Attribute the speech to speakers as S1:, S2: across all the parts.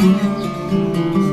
S1: うん。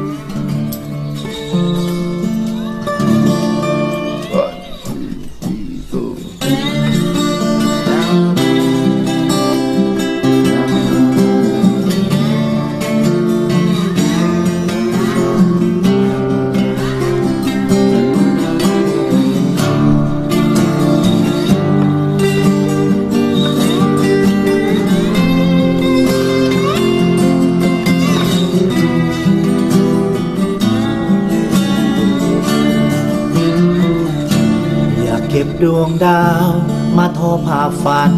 S2: กเก็บดวงดาว มาทอผ้าฝัน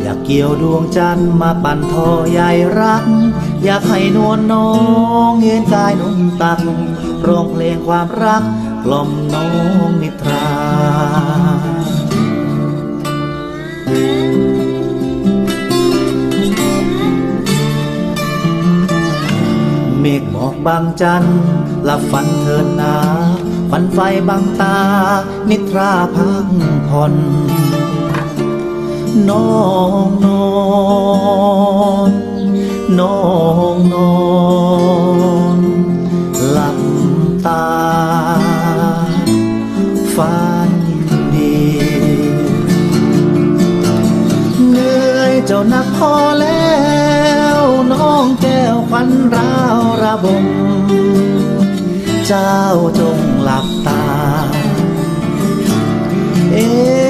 S2: อยากเกี่ยวดวงจันทร์มาปั่นทอใยรัก อยากให้นวลน้องเห็นกายนุ่มตักร้องเพลงความรัก กล่อมน้องนิทราเมฆหมอกบางจันทร์ลับฝันเถินนา ฝันไฟบางตา นิทราพักผ่อนน้องนอนน้องนอนหลับตาฝันดีเหนื่อยเจ้านักพอแล้ว น้องแก้วควันราวระบม เจ้าจงหลับตา เอ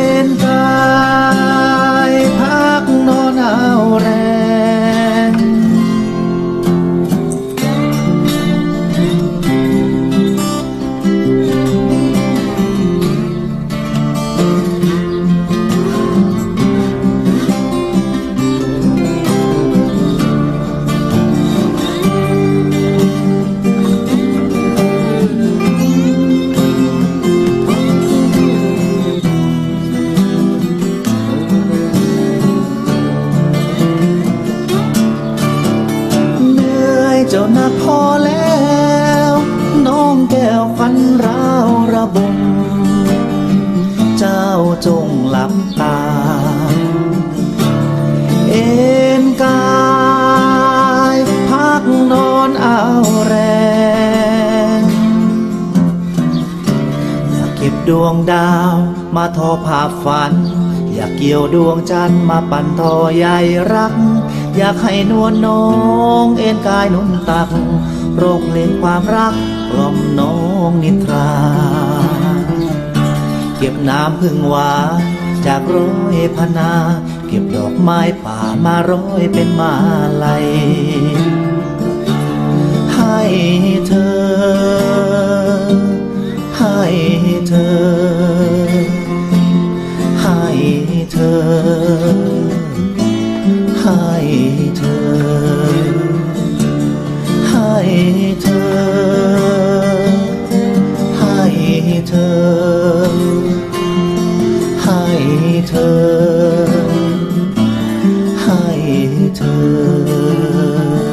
S2: เจ้านักพอแล้ว น้องแก้วควันราวระบม เจ้าจงหลับตา เอ็นกายพักนอนเอาแรง อยากเก็บดวงดาวมาทอผ้าฝัน อยากเกี่ยวดวงจันทร์มาปั่นทอใยรัก อยากให้นวลน้องเอ็นกายนุ่นตัก โรคเลนความรักกล่อมน้องนิทรา เก็บน้ำพึ่งหวาจากร้อยพนา เก็บดอกไม้ป่ามาร้อยเป็นมาลัยให้เธอ ให้เธอ ให้เธอ ให้เธอ ให้เธอ ให้เธอ ให้เธอ ให้เธอ